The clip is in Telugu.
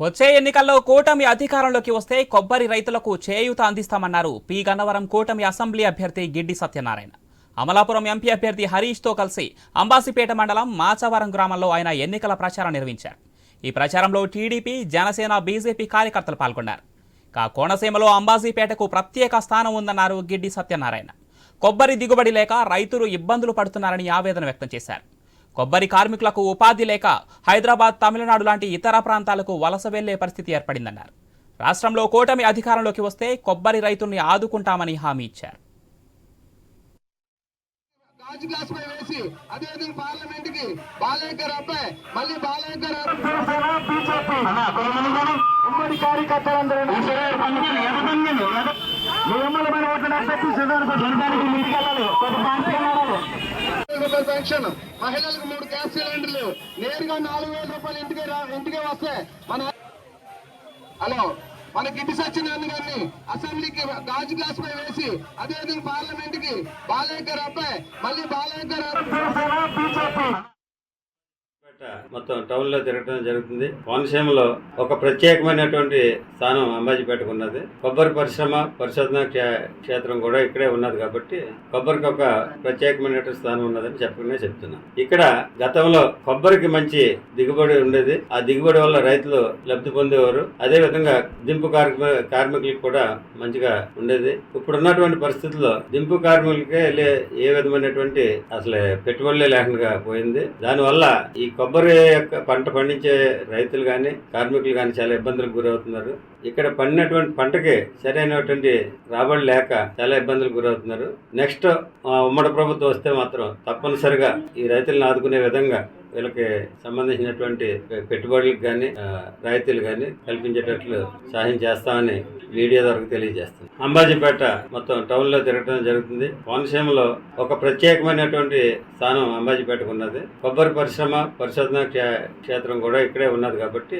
వచ్చే ఎన్నికల్లో కూటమి అధికారంలోకి వస్తే కొబ్బరి రైతులకు చేయూత అందిస్తామన్నారు. పి. గన్నవరం కూటమి అసెంబ్లీ అభ్యర్థి గిడ్డి సత్యనారాయణ. అమలాపురం ఎంపీ అభ్యర్థి హరీష్తో కలిసి అంబాసిపేట మండలం మాచవరం గ్రామంలో ఆయన ఎన్నికల ప్రచారం నిర్వహించారు. ఈ ప్రచారంలో టీడీపీ జనసేన బీజేపీ కార్యకర్తలు పాల్గొన్నారు. కా కోనసీమలో అంబాజీపేటకు ప్రత్యేక స్థానం ఉందన్నారు గిడ్డి సత్యనారాయణ. కొబ్బరి దిగుబడి లేక రైతులు ఇబ్బందులు పడుతున్నారని ఆవేదన వ్యక్తం చేశారు. కొబ్బరి కార్మికులకు ఉపాధి లేక హైదరాబాద్ తమిళనాడు లాంటి ఇతర ప్రాంతాలకు వలస వెళ్ళే పరిస్థితి ఏర్పడిందన్నారు. రాష్ట్రంలో కూటమి అధికారంలోకి వస్తే కొబ్బరి రైతుల్ని ఆదుకుంటామని హామీ ఇచ్చారు. గాజు గ్లాస్ పై వేసి అదేవిధంగా పార్లమెంట్కి బాలేకర్ రూపాయల పెన్షన్ మహిళలకు మూడు గ్యాస్ సిలిండర్లు నేరుగా నాలుగు వేల రూపాయలు ఇంటికి ఇంటికే వస్తాయి మన హలో మన గిడ్డి సత్యనారాయణ గారిని అసెంబ్లీకి గాజు గ్లాస్ పై వేసి అదేవిధంగా పార్లమెంట్కి బాలయ్య గారు అబ్బాయి మళ్ళీ బాలయ్య గారు మొత్తం టౌన్లో తిరగడం జరుగుతుంది. కోనసీమలో ఒక ప్రత్యేకమైనటువంటి స్థానం అంబాజీపేటకు ఉన్నది. కొబ్బరి పరిశ్రమ పరిశోధన క్షేత్రం కూడా ఇక్కడే ఉన్నది కాబట్టి కొబ్బరికి ఒక ప్రత్యేకమైనటువంటి స్థానం ఉన్నదని చెప్పకనే చెప్తున్నా. ఇక్కడ గతంలో కొబ్బరికి మంచి దిగుబడి ఉండేది. ఆ దిగుబడి వల్ల రైతులు లబ్ధి పొందేవారు. అదే విధంగా దింపు కార్మికులకు కూడా మంచిగా ఉండేది. ఇప్పుడు ఉన్నటువంటి పరిస్థితుల్లో దింపు కార్మికులకే లే ఏ విధమైనటువంటి అసలు పెట్టుబడులే లేకుండా పోయింది. దానివల్ల ఈ కొబ్బరి కొబ్బరి యొక్క పంట పండించే రైతులు కానీ కార్మికులు కానీ చాలా ఇబ్బందులకు గురవుతున్నారు. ఇక్కడ పండినటువంటి పంటకి సరైనటువంటి రాబడి లేక చాలా ఇబ్బందులకు గురవుతున్నారు. నెక్స్ట్ ఉమ్మడి ప్రభుత్వం వస్తే మాత్రం తప్పనిసరిగా ఈ రైతులను ఆదుకునే విధంగా వీళ్ళకి సంబంధించినటువంటి పెట్టుబడులకు కానీ రైతులు కానీ కల్పించేటట్లు సహాయం చేస్తామని మీడియా ద్వారా తెలియజేస్తుంది. అంబాజీపేట మొత్తం టౌన్లో తిరగడం జరుగుతుంది. కోనసీమలో ఒక ప్రత్యేకమైనటువంటి స్థానం అంబాజీపేటకు ఉన్నది. కొబ్బరి పరిశ్రమ పరిశోధన క్షేత్రం కూడా ఇక్కడే ఉన్నది కాబట్టి